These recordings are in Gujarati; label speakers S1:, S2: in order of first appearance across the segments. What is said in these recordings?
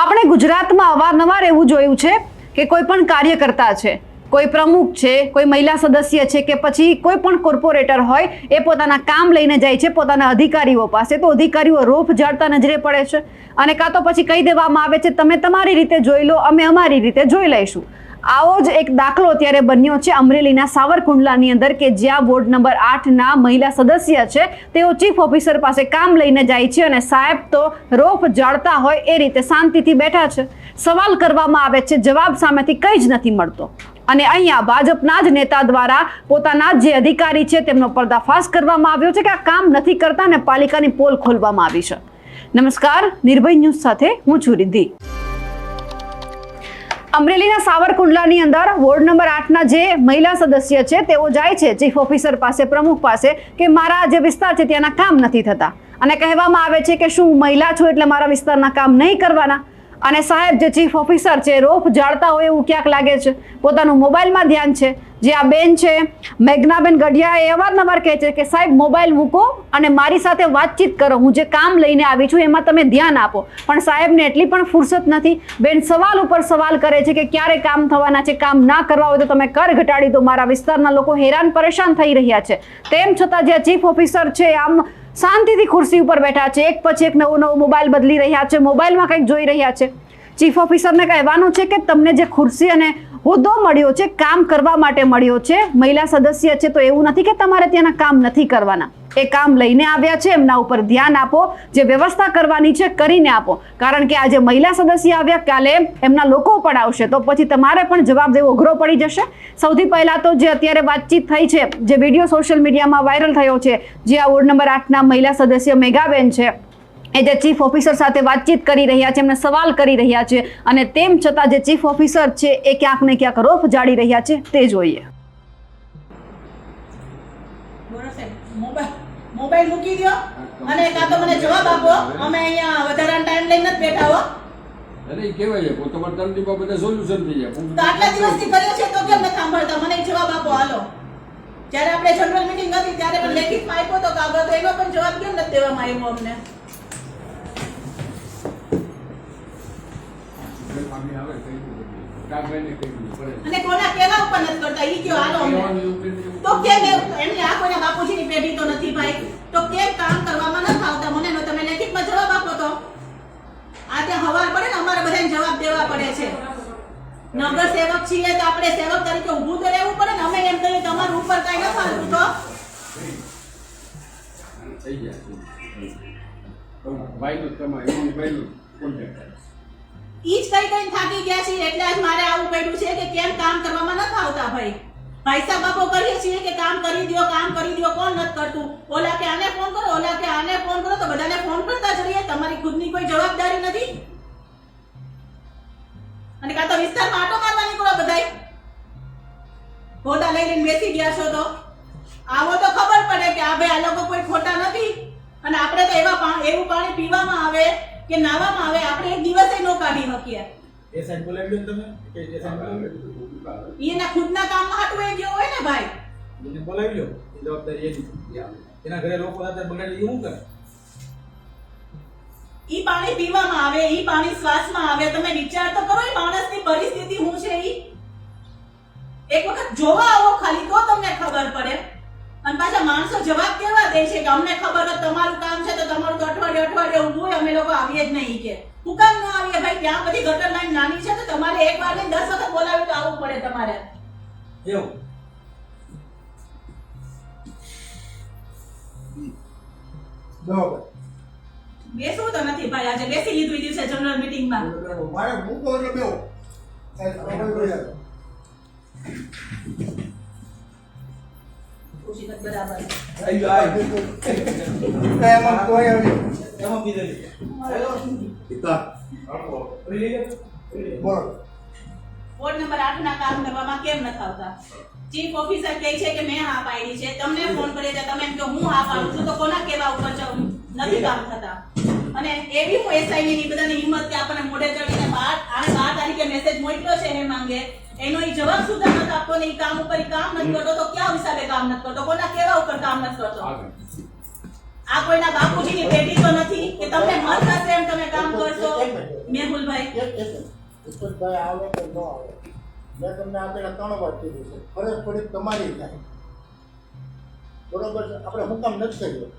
S1: આપણે ગુજરાતમાં અવારનવાર એવું જોયું છે કે કોઈ પણ કાર્યકર્તા છે, કોઈ પ્રમુખ છે, કોઈ મહિલા સદસ્ય છે કે પછી કોઈ પણ કોર્પોરેટર હોય, એ પોતાના કામ લઈને જાય છે, પોતાના અધિકારીઓ પાસે. તો અધિકારીઓ રોફ જાળતા નજરે પડે છે. અને કાં તો પછી કહી દેવામાં આવે છે, તમે તમારી રીતે જોઈ લો, અમે અમારી રીતે જોઈ લઈશું. આવો જ એક દાખલો અત્યારે બન્યો છે અમરેલીના સાવરકુંડલાની અંદર કે જ્યાં વોર્ડ નંબર આઠના મહિલા સદસ્ય છે, તેઓ ચીફ ઓફિસર પાસે કામ લઈને જાય છે અને સાહેબ તો રોફ જાળતા હોય એ રીતે શાંતિથી બેઠા છે. સવાલ કરવામાં આવે છે, જવાબ સામેથી કંઈ જ નથી મળતો. અને અહીંયા ભાજપના જ નેતા દ્વારા પોતાના જે અધિકારી છે તેમનો પર્દાફાશ કરવામાં આવ્યો છે કે આ કામ નથી કરતા અને પાલિકાની પોલ ખોલવામાં આવી છે. નમસ્કાર, નિર્ભય ન્યૂઝ સાથે હું છું રિદ્ધિ. અમરેલીના સાવરકુંડલાની અંદર વોર્ડ નંબર આઠના જે મહિલા સદસ્ય છે, તેઓ જાય છે, ચીફ ઓફિસર પાસે, પ્રમુખ પાસે, કે મારા જે વિસ્તાર છે, ત્યાંના કામ નથી થતા. અને કહેવામાં આવે છે કે શું મહિલા છું એટલે મારા વિસ્તારના કામ નહીં કરવાના. અને સાહેબ, જે ચીફ ઓફિસર છે રોફ જાળતા હોય એવું ક્યાંક લાગે છે? પોતાનું મોબાઈલમાં ધ્યાન છે. જે આ બેન છે, મેઘનાબેન ગઢિયા એ અવારનવાર કહે છે કે, સાહેબ, મોબાઈલ મૂકો અને મારી સાથે વાતચીત કરો. હું જે કામ લઈને આવી છું એમાં તમે ધ્યાન આપો. પણ સાહેબને એટલી પણ ફુરસત નથી. બેન સવાલ ઉપર સવાલ કરે છે કે, ક્યારે કામ થવાના છે? કામ ના કરવા હોય તો તમે કર ઘટાડી દો. મારા વિસ્તારના લોકો હેરાન પરેશાન થઈ રહ્યા છે. તેમ છતાં જે ચીફ ઓફિસર છે, આમ શાંતિથી ખુરશી ઉપર બેઠા છે. એક પછી એક નવો નવો મોબાઈલ બદલી રહ્યા છે. મોબાઈલમાં કંઈક જોઈ રહ્યા છે. ચીફ ઓફિસરને કહેવાનું છે કે, તમને જે ખુરશી અને હોદ્દો મળ્યો છે, કામ કરવા માટે મળ્યો છે. મહિલા સદસ્ય છે તો એવું નથી કે તમારે ત્યાંના કામ નથી કરવાના. એ કામ લઈને આવ્યા છે, એમના ઉપર ધ્યાન આપો, જે વ્યવસ્થા કરવાની છે કરીને આપો. કારણ કે આજે મહિલા સદસ્ય આવ્યા, કાલે એમના લોકો પણ આવશે. તો પછી તમારે પણ જવાબ દેવો અઘરો પડી જશે. સૌથી પહેલા તો જે અત્યારે વાતચીત થઈ છે, જે વીડિયો સોશિયલ મીડિયામાં વાયરલ થયો છે, જે આ વોર્ડ નંબર આઠના મહિલા સદસ્ય મેઘાબેન છે એ જે ચીફ ઓફિસર સાથે વાતચીત કરી રહ્યા છે એમને સવાલ કરી રહ્યા છે અને તેમ છતાં જે ચીફ ઓફિસર છે એ ક્યાંક ને ક્યાંક રોફ જાળી રહ્યા છે તે જોઈએ.
S2: મોબાઈલ મોબાઈલ મૂકી દો અને કાં તો મને જવાબ આપો. અમે અહીંયા વધારાનો ટાઈમ લઈને જ બેઠા હો.
S3: અરે ઈ કહેવાય છે પણ તમારે બાબતે બધા સોલ્યુશન થઈ જાય
S2: તો આટલા દિવસથી કર્યો છે તો કેમ નથી સાંભળતા? મને જવાબ આપો હાલો. જ્યારે આપણે જનરલ મીટિંગ હતી ત્યારે પણ લેખિતમાં આપ્યો તો કાગળ તો એનો પણ જવાબ કેમ નથી દેવામાં આવ્યો અમને
S3: માગણી આવે કઈ દીધું. કાગળને કઈ દીધું, પડે.
S2: અને કોના કેવા ઉપર નથી કરતા? ઈ કયો હાલો અમને. તો કેમ એમની આ કોઈના બાપુજીની પેઢી તો નથી ભાઈ. તો કેમ કામ કરવામાં નથી આવતા મને નો તમે લેખિતમાં જવાબ આપો તો. આ તે હવાર પડે ને અમારે બધાને જવાબ દેવા પડે છે. નગર સેવક છીએ તો આપણે સેવક તરીકે ઊભું તો રહેવું પડે ને અમે એમ કહીએ તમારું ઉપર કાંઈ ન ફાલતું તો.
S3: થઈ જાય તો ભાઈનું તમારે ભાઈ થાય.
S2: ઈ જ કઈ કઈ થાકી ગયા છીએ, એટલે આજ મારે આવું પડ્યું છે કે કેમ કામ કરવામાં નથી આવતા ભાઈ. ભાઈ સાહેબ બાપો કરીએ છીએ કે કામ કરી દ્યો, કામ કરી દ્યો, કોણ નથી કરતું? ઓલા કે આને ફોન કરો, ઓલા કે આને ફોન કરો, તો બધાને ફોન કરતા જ રહીએ તમારી ખુદની કોઈ જવાબદારી નથી. અને કાં તો વિસ્તારમાં આટો મારવા નીકળો બધાય. લઈ લઈને બેસી ગયા છો તો. આવો તો ખબર પડે કે આ ભાઈ આ લોકો કોઈ ખોટા નથી. અને આપણે તો એવા એવું પાણી પીવામાં આવે કે નાવામાં આવે આપણે એક દિવસે નો કાઢી શકીએ.
S4: એ સાઈડ બોલાવી તમે કે એ સાઈડ બોલાવી
S2: એના ખુદના કામમાં હાટું એ ગયો હોય ને ભાઈ?
S4: એને બોલાવી લો એ જવાબદારી એની. એના ઘરે લોકો હતા બગાડી શું કરે?
S2: ઈ પાણી પીવામાં આવે ઈ પાણી શ્વાસમાં આવે તમે વિચાર તો કરો એ માણસની પરિસ્થિતિ શું છે ઈ? એક વખત જોવા આવો ખાલી તો તમને ખબર પડે. અને પાછા માણસો જવાબ કેવા દે છે કે અમને ખબર હોય તમારું કામ છે તો તમારું તો અઠવાડિયે અઠવાડિયે ઊભું હોય અમે લોકો આવીએ જ નહીં કે. હું કામ ન આવીએ ભાઈ ત્યાં બધી ગટર લાઈન નાની છે તો તમારે એક વાર નહીં દસ વખત બોલાવી તો આવવું પડે તમારે.
S4: એવું. બરાબર.
S2: બેસવું તો નથી ભાઈ આજે બેસી લીધું ઈ દિવસે જનરલ મીટિંગમાં
S5: મારે મૂકો એટલે બેહો. સાહેબ,
S2: બરાબર.
S5: એમાં કોઈ આવી.
S4: એમાં
S5: પિતા. બોલો.
S2: વોર્ડ નંબર 8 ના કામ કરવામાં કેમ નથી આવતા? ચીફ ઓફિસર કહે છે કે મેં હા પાડી છે. તમને ફોન કર્યો છે તમે એમ કે હું હા પાડું છું. તો કોના કેવા ઉપર જાઉં? નથી કામ થતા. અને એવી હું એસઆઈ ની બધાની હિંમત કે આપણને મોઢે ચડીને બાર આને બાર તારીખે મેસેજ મોકલ્યો છે એ માંગે. એનો એ જવાબ સુધા નથી આપતો ને કામ ઉપર કામ નથી કરતો તો ક્યાં હિસાબે કામ નથી કરતો? કોના કેવા ઉપર કામ નથી કરતો? આ કોઈના બાપુજીની પેઢી તો નથી કે તમને મન થશે એમ તમે કામ કરશો. મેહુલભાઈ.
S5: એક એક આવે કે ન આવે? મેં તમને આપેલા ત્રણ વાર કીધું છે. ફરજ તમારી થાય. બરોબર છે? આપણે હું કામ નથી કર્યું?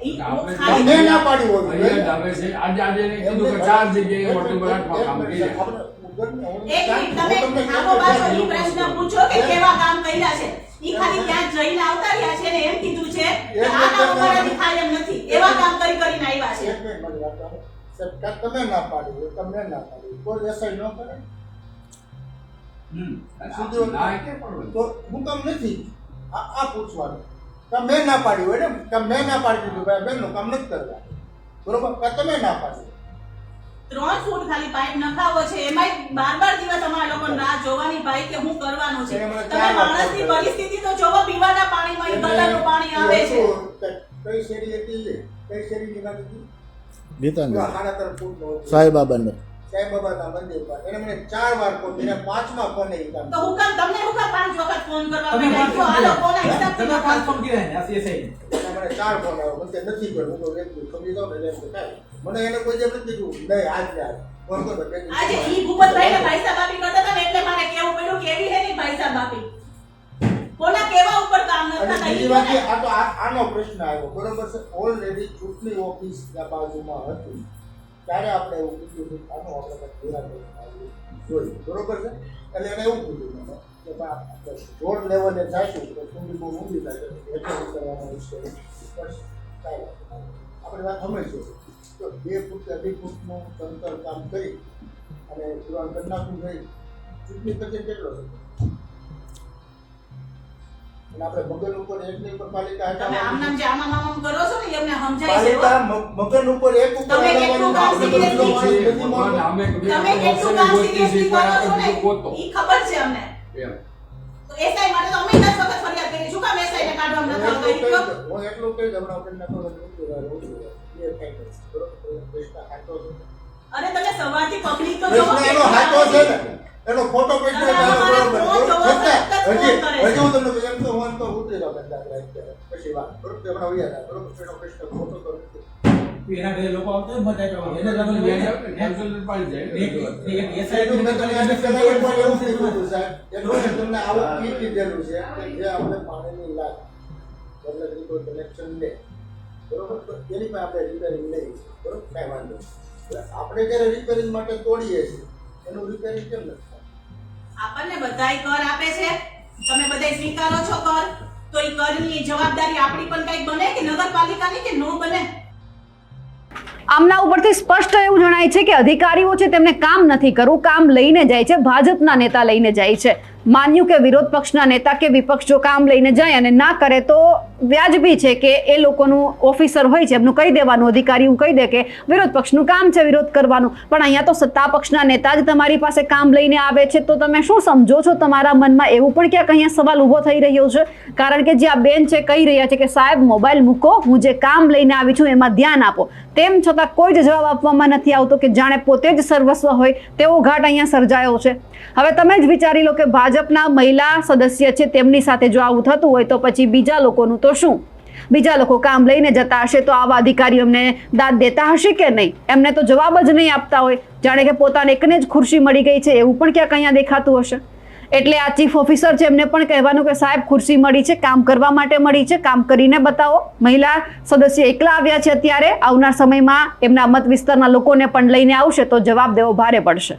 S2: ઈ
S3: આપણે
S2: ખાલી
S5: મેં ના પાડી હોય
S3: અહીંયા જ આવે છે આજે આજે કીધું કે ચાર જગ્યાએ વોર્ડ નંબર કામ કરીએ
S2: એક મિનિટ તમે આવો પાછો ઈ પ્રશ્ન પૂછો કે કેવા કામ કર્યા છે ઈ ખાલી ત્યાં જઈને આવતા રહ્યા છે ને એમ કીધું છે કે આ કામ અમારાથી થાય એમ નથી એવા કામ કરી કરીને આવ્યા છે
S5: તમે ના પાડી તમને ના પાડી કોઈ એસઆઈ ન કરે
S3: હમ.
S5: સુધી તો હું કામ નથી આ આ પૂછવાનું કાં મેં ના પાડ્યું હોય ને મેં ના પાડી દીધું ભાઈ બેનનું કામ નથી કરવા બરોબર? તમે ના પાડ્યું
S2: ત્રણ ફૂટ ખાલી પાઇપ નખાવો છે એમાંય બાર બાર દિવસ અમારા લોકોને રાહ જોવાની ભાઈ કે હું કરવાનું છે. તમે માણસની પરિસ્થિતિ તો જોવો પીવાના પાણીમાં ઈ ગટરનું પાણી આવે છે.
S5: કઈ શેરી હતી એ? કઈ શેરીની વાત હતી?
S6: ગીતાંજલિ.
S5: સાડા હતો. મંદિર પર એને મને ચાર વાર ફોન એને પાંચમા ફોન નહીં કામ
S2: તો હું કામ તમને હું કામ પાંચ વખત ફોન કરવા
S4: તમે? પાંચ
S2: હિસાબથી
S4: તમે પાંચ ફોન કર્યા ને આ CSI
S5: મને ચાર ફોન આવ્યો મને નથી કર્યું હું તો વ્યક્તિ સમજી જાઉં ને એટલે થાય મને એને કોઈ જેમ નથી કીધું નહીં આજ ને આજ. ફોન કરો એટલે
S2: આજે ઈ ભૂપતભાઈને ભાઈસા બાપી કરતા હતા ને એટલે મારે કેવું પડ્યું કેવી હે ની ભાઈસા બાપી કોના કેવા ઉપર કામ નતા
S5: આ તો આનો પ્રશ્ન આવ્યો. બરોબર છે? ઓલરેડી ચૂંટણી ઓફિસ બાજુમાં હતી. ત્યારે આપણે એવું કીધું કે આનો આપણે લાવવું જોઈએ બરોબર છે? એટલે એને એવું કીધું મને કે ભાઈ રોડ લેવલે જઈશું તો ચૂંટણી બહુ ઊંધી થાય એટલે કરવાનો વિષય બસ, કાંઈ આપણે વાત સમજીશું તો બે ફૂટ અઢી ફૂટનું અંતર કામ કરી અને પુરાણ કરી નાખવું ચૂંટણી પછી કેટલો છે આપણે મગન ઉપર એકની ઉપર પાલિકા
S2: તમે આમ નામ જે આમાં આમ કરો છો ને એ સમજાય છે
S5: પાલિકા મગન ઉપર એક ઉપર
S2: તમે કેટલું કામ
S5: હટાવવાનું આપણે
S2: seriously
S5: બધું
S3: છે,
S5: નથી
S3: ભગવાન
S5: માનતા.
S3: અમે કદી
S2: તમે કેટલું કામ સિરિયસલી કરો છો ને ઈ ખબર છે અમને તો એસઆઈ માટે તો અમે દસ વખત ફરિયાદ કરી શું કામ એસઆઈ ને કાઢવા
S5: હું
S2: નથી
S5: એટલું
S2: આવતા
S5: કહી દઉં, હું એટલું કહી દઉં, હમણાં નતો નતો નતો રહ્યો, નતો રહ્યો. એ થઈ ગયું. બરોબર? પ્રશ્ન હાચો છે.
S2: અરે તમે સવારથી પબ્લિક તો જોવો
S5: પ્રશ્ન એનો ફોટો પડ્યો હજી હું તમને એમ તો હું તો ઉતરી. પછી વાત. બરોબર? તે હમણાં વહી બરોબર? એનો પ્રશ્ન ખોટો તો નથી.
S4: એના ઘરે લોકો આવતા. એને
S3: પાડી જાય.
S4: એક-
S5: તમને એવું સાહેબ. એટલું તમને આવું કીટ લીધેલું છે કે જે આપણે પાણીની લાગ એટલે કે કોઈ કનેક્શન લે બરોબર તો એની પાસે આપણે રિપેરિંગ લઈએ બરોબર કાંઈ વાંધો નહીં. આપણે જ્યારે રિપેરિંગ માટે તોડીએ છીએ એનું રિપેરિંગ કેમ નથી?
S2: આપણને બધાય કર આપે છે. તમે બધાય સ્વીકારો છો કર. તો ઈ કરની જવાબદારી આપણી પણ કંઈક બને કે નગરપાલિકાની કે નો બને?
S1: આમના ઉપરથી સ્પષ્ટ એવું જણાય છે કે અધિકારીઓ છે તેમને કામ નથી કરવું. કામ લઈને જાય છે. ભાજપના નેતા લઈને જાય છે. માન્યું કે વિરોધ પક્ષના નેતા કે વિપક્ષ જો કામ લઈને જાય અને ના કરે તો વ્યાજબી છે કે એ લોકોનું ઓફિસર હોય છે, એમનું કહી દેવાનું અધિકારી એવું કહી દે કે વિરોધ પક્ષનું કામ છે, વિરોધ કરવાનું. પણ અહીંયા તો સત્તા પક્ષના નેતા જ તમારી પાસે કામ લઈને આવે છે, તો તમે શું સમજો છો તમારા મનમાં? એવું પણ ક્યાંક અહીંયા સવાલ ઊભો થઈ રહ્યો છે. કારણ કે જે આ બેન છે, કહી રહ્યા છે કે સાહેબ, મોબાઈલ મૂકો, હું જે કામ લઈને આવી છું એમાં ધ્યાન આપો. તેમ છતાં કોઈ જ જવાબ આપવામાં નથી આવતો કે જાણે પોતે જ સર્વસ્વ હોય, તેવો ઘાટ અહીંયા સર્જાયો છે. હવે તમે જ વિચારી લો કે ભાજપના મહિલા સદસ્ય છે, તેમની સાથે જો આવું થતું હોય તો પછી બીજા લોકોનું તો શું? બીજા લોકો કામ લઈને જતા હશે તો આવા અધિકારીઓ એમને દાદ દેતા હશે કે નહીં? એમને તો જવાબ જ નહીં આપતા હોય. જાણે કે પોતાને એકને જ ખુરશી મળી ગઈ છે, એવું પણ ક્યાંક અહીંયા દેખાતું હશે. એટલે આ ચીફ ઓફિસર છે, એમને પણ કહેવાનું કે સાહેબ, ખુરશી મળી છે, કામ કરવા માટે મળી છે, કામ કરીને બતાવો. મહિલા સદસ્ય એકલા આવ્યા છે અત્યારે, આવનાર સમયમાં એમના મત વિસ્તારના લોકોને પણ લઈને આવશે તો જવાબ દેવો ભારે પડશે.